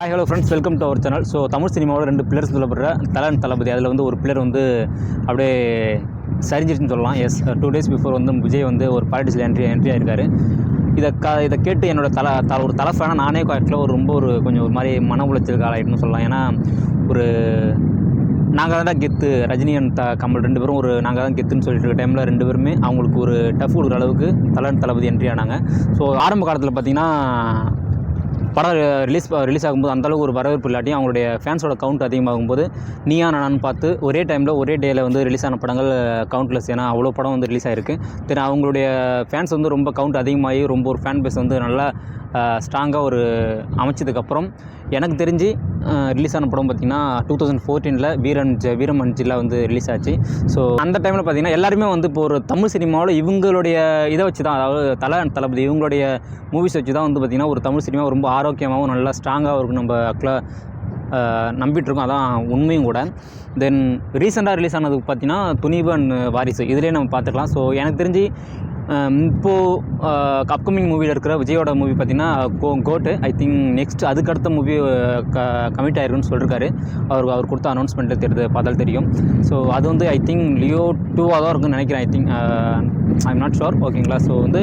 Hi hello friends welcome to our channel so Tamil சினிமாவோட ரெண்டு players சொல்லப்படுற தலன் தளபதி. அதில் வந்து ஒரு பிளேயர் வந்து அப்படியே சரிஞ்சிருச்சுன்னு சொல்லலாம். எஸ் டூ டேஸ் பிஃபோர் வந்து விஜய் வந்து ஒரு பாலிட்டிக்ஸில் என்ட்ரி என்ட்ரி ஆயிருக்காரு. இதை க இதை கேட்டு என்னோட தலை த ஒரு தலை ஃபேனாக நானே ஆக்சுவலாக ஒரு ரொம்ப ஒரு கொஞ்சம் ஒரு மாதிரி மன உளைச்சலுக்கு ஆளாயிட்டுன்னு சொல்லலாம். ஏன்னா ஒரு நாங்கள் தான் கெத்து. ரஜினி அண்ட் த கமல் ரெண்டு பேரும் ஒரு நாங்கள் தான் கெத்துன்னு சொல்லிட்டு இருக்க டைமில் ரெண்டு பேருமே அவங்களுக்கு ஒரு டஃப் கொடுக்குற அளவுக்கு தலன் தளபதி என்ட்ரி ஆனாங்க. ஸோ ஆரம்ப காலத்தில் பார்த்திங்கன்னா படம் ரிலீஸ் ரிலீஸ் ஆகும்போது அந்தளவுக்கு ஒரு வரவேற்பு இல்லாட்டி அவங்களுடைய ஃபேன்ஸோட கவுண்ட் அதிகமாகும்போது நீயா நானான்னு பார்த்து ஒரே டைமில் ஒரே டேயில் வந்து ரிலீஸ் ஆன படங்கள் கவுண்ட்லெஸ் ஏன்னா அவ்வளோ படம் வந்து ரிலீஸ் ஆகிருக்கு தென் அவங்களுடைய ஃபேன்ஸ் வந்து ரொம்ப கவுண்ட் அதிகமாகி ரொம்ப ஒரு ஃபேன் பேஸ் வந்து நல்லா ஸ்ட்ராங்காக ஒரு அமைச்சதுக்கப்புறம் எனக்கு தெரிஞ்சு ரிலீஸ் ஆன படம் பார்த்திங்கன்னா டூ தௌசண்ட் ஃபோர்டீனில் வீரன் ஜ வீரம் அஞ்சில் வந்து ரிலீஸ் ஆச்சு. ஸோ அந்த டைமில் பார்த்திங்கன்னா எல்லாருமே வந்து இப்போ ஒரு தமிழ் சினிமாவில் இவங்களுடைய இதை வச்சு தான் அதாவது தலை தளபதி இவங்களுடைய மூவிஸ் வச்சு தான் வந்து பார்த்திங்கன்னா ஒரு தமிழ் சினிமா ரொம்ப ஆரோக்கியமாகவும் நல்லா ஸ்ட்ராங்காகவும் இருக்கும் நம்ம ஆக்சுவலாக நம்பிட்டுருக்கோம். அதான் உண்மையும் கூட. தென் ரீசெண்டாக ரிலீஸ் ஆனதுக்கு பார்த்தீங்கன்னா துணிவு அண்ட் வாரிசு. இதிலே நம்ம பார்த்துக்கலாம். ஸோ எனக்கு தெரிஞ்சு இப்போது அப்கமிங் மூவியில் இருக்கிற விஜயோட மூவி பார்த்தீங்கன்னா go GOAT I think next அதுக்கடுத்த மூவி uh, க கமிட் ஆயிருக்குன்னு சொல்லியிருக்காரு அவர் அவர் கொடுத்த அனௌன்ஸ்மெண்ட்டில் தெரியுது பார்த்தால் தெரியும். ஸோ அது வந்து ஐ திங்க் லியோ டூவாக தான் இருக்குன்னு நினைக்கிறேன் I think I am not sure ஓகேங்களா ஸோ வந்து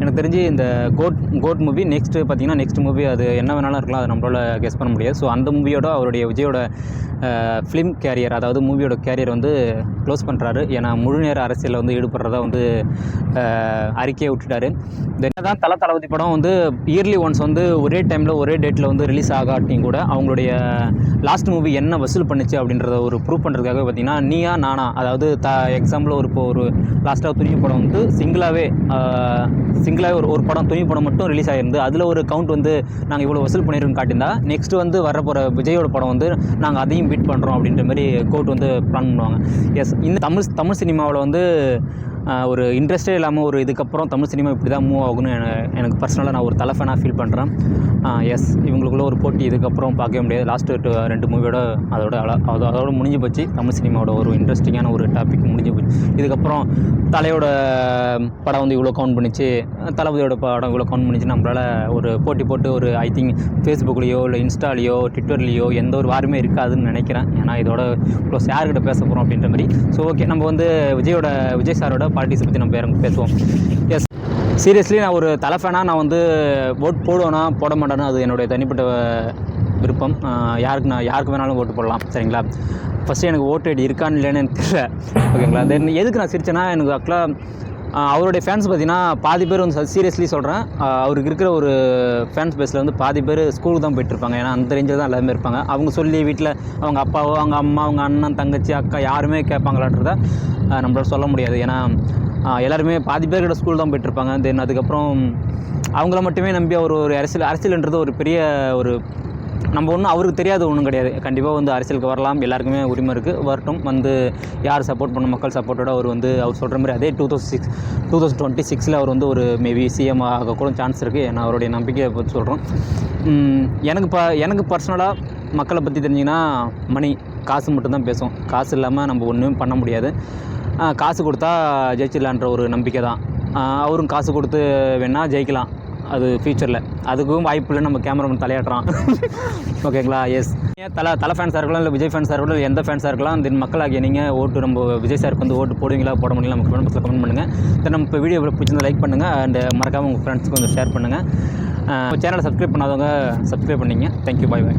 எனக்கு தெரிஞ்சு இந்த கோட் கோட் மூவி நெக்ஸ்ட்டு பார்த்தீங்கன்னா நெக்ஸ்ட் மூவி அது என்ன வேணாலும் இருக்கலாம் அது நம்மளால் கெஸ் பண்ண முடியாது. ஸோ அந்த மூவியோட அவருடைய விஜயோட uh, ஃபிலிம் கேரியர் அதாவது மூவியோட கேரியர் வந்து க்ளோஸ் பண்ணுறாரு ஏன்னா முழு நேர அரசியலில் வந்து ஈடுபடுறதா வந்து uh, அறிக்கையை விட்டுட்டாரு. தென் தான் தல தளபதி படம் வந்து இயர்லி ஒன்ஸ் வந்து ஒரே டைமில் ஒரே டேட்டில் வந்து ரிலீஸ் ஆகாட்டியும் கூட அவங்களுடைய லாஸ்ட் மூவி என்ன வசூல் பண்ணுச்சு அப்படின்றத ஒரு ப்ரூவ் பண்ணுறதுக்காக பார்த்தீங்கன்னா நீயா நானா அதாவது த எக்ஸாம்பிள் ஒரு இப்போ ஒரு லாஸ்ட்டாக துணிவு படம் வந்து சிங்கிளாகவே சிங்கிளாகவே ஒரு ஒரு படம் துணிவு படம் மட்டும் ரிலீஸ் ஆகிருந்து அதில் ஒரு கவுண்ட் வந்து நாங்கள் இவ்வளோ வசூல் பண்ணியிருக்கோம் காட்டியிருந்தா நெக்ஸ்ட் வந்து வரப்போகிற விஜயோட படம் வந்து நாங்கள் அதையும் பீட் பண்ணுறோம் அப்படின்ற மாதிரி கோர்ட் வந்து பிளான் பண்ணுவாங்க. எஸ் இந்த தமிழ் தமிழ் சினிமாவில் வந்து ஒரு இன்ட்ரெஸ்டே இல்லாமல் ஒரு இதுக்கப்புறம் தமிழ் சினிமா இப்படி தான் மூவ் ஆகணும் எனக்கு பர்சனலாக நான் ஒரு தலைஃபனாக ஃபீல் பண்ணுறேன் எஸ் இவங்களுக்குள்ள ஒரு போட்டி இதுக்கப்புறம் பார்க்கவே முடியாது. லாஸ்ட்டு ரெண்டு மூவியோட அதோட அள- அதோட முடிஞ்சு போச்சு. தமிழ் சினிமாவோட ஒரு இன்ட்ரெஸ்டிங்கான ஒரு டாபிக் முடிஞ்சு போச்சு. இதுக்கப்புறம் தலையோட படம் வந்து இவ்வளோ கவுண்ட் பண்ணிச்சு. தளபதியோட படம் இவ்வளோ கவுண்ட் பண்ணிச்சு நம்மளால் ஒரு போட்டி போட்டு ஒரு ஐ திங்க் ஃபேஸ்புக்லேயோ இல்லை இன்ஸ்டாலேயோ ட்விட்டர்லேயோ எந்த ஒரு வாரமே இருக்காதுன்னு நினைக்கிறேன். ஏன்னா இதோட க்ளோஸ் யார்கிட்ட பேச போகிறோம் அப்படின்ற மாதிரி. ஸோ ஓகே நம்ம வந்து விஜயோட விஜய் சாரோட பாலிட்டிக்ஸ் பற்றி நம்ம பேரும் பேசுவோம். எஸ் சீரியஸ்லி நான் ஒரு தலை ஃபேனாக நான் வந்து ஓட் போடுவேனா போட மாட்டேன்னா அது என்னுடைய தனிப்பட்ட விருப்பம். யாருக்கு நான் யாருக்கு வேணாலும் ஓட்டு போடலாம். சரிங்களா? ஃபஸ்ட்டு எனக்கு ஓட்டு ஐடி இருக்கான்னு இல்லைன்னு எனக்கு தெரியல. ஓகேங்களா தென் எதுக்கு நான் சிரிச்சேன்னா எனக்கு ஆக்சுவலாக அவருடைய ஃபேன்ஸ் பார்த்தீங்கன்னா பாதி பேர் வந்து சீரியஸ்லி சொல்கிறேன் அவருக்கு இருக்கிற ஒரு ஃபேன்ஸ் பேஸில் வந்து பாதி பேர் ஸ்கூலுக்கு தான் போயிட்டுருப்பாங்க ஏன்னா அந்த ரேஞ்சில் தான் எல்லாருமே இருப்பாங்க. அவங்க சொல்லி வீட்டில் அவங்க அப்பாவோ அவங்க அம்மா அவங்க அண்ணன் தங்கச்சி அக்கா யாருமே கேட்பாங்களான்றத நம்மளால் சொல்ல முடியாது. ஏன்னா எல்லாருமே பாதி பேர் கிட்ட ஸ்கூல் தான் போயிட்டுருப்பாங்க தென் அதுக்கப்புறம் அவங்கள மட்டுமே நம்பி அவர் ஒரு அரசியல் அரசியல்ன்றது ஒரு பெரிய ஒரு நம்ம ஒன்றும் அவருக்கு தெரியாத ஒன்றும் கிடையாது. கண்டிப்பாக வந்து அரசியலுக்கு வரலாம். எல்லாருக்குமே உரிமை இருக்குது வரட்டும். வந்து யார் சப்போர்ட் பண்ண மக்கள் சப்போர்ட்டோட அவர் வந்து அவர் சொல்கிற மாதிரி அதே two thousand six two thousand twenty சிக்ஸில் அவர் வந்து ஒரு மேபி சிஎம் ஆக கூட சான்ஸ் இருக்குது நான் அவருடைய நம்பிக்கையை பற்றி சொல்கிறோம் எனக்கு ப எனக்கு பர்சனலாக மக்களை பற்றி தெரிஞ்சிங்கன்னா மணி காசு மட்டும்தான் பேசும் காசு இல்லாமல் நம்ம ஒன்றும் பண்ண முடியாது. காசு கொடுத்தா ஜெயிச்சிடலான்ற ஒரு நம்பிக்கை தான் அவரும் காசு கொடுத்து வேணால் ஜெயிக்கலாம். அது ஃப்யூச்சரில் அதுக்கும் வாய்ப்பு இல்லை நம்ம கேமராமேன் தலையாட்டுறான். ஓகேங்களா? எஸ் தலை தலை ஃபேன்ஸாக இருக்கலாம் இல்லை விஜய் ஃபேன்ஸாக இருக்கலாம் இல்லை எந்த ஃபேன்ஸாக இருக்கலாம் தென் மக்களாகிய நீங்கள் ஓட்டு நம்ம விஜய் சாருக்கு வந்து ஓட்டு போடுவீங்களா போட முடியல நம்ம கமெண்ட் பாக்ஸில் கமெண்ட் பண்ணுங்கள் தென் நம்ம இப்போ வீடியோ பிடிச்சிருந்தா லைக் பண்ணுங்கள் அண்ட் மறக்காமல் உங்கள் ஃப்ரெண்ட்ஸ்க்கு கொஞ்சம் ஷேர் பண்ணுங்கள் சேனலை சப்ஸ்கிரைப் பண்ணாதவங்க சப்ஸ்கிரைப் பண்ணிங்க. தேங்க்யூ பாய் பாய்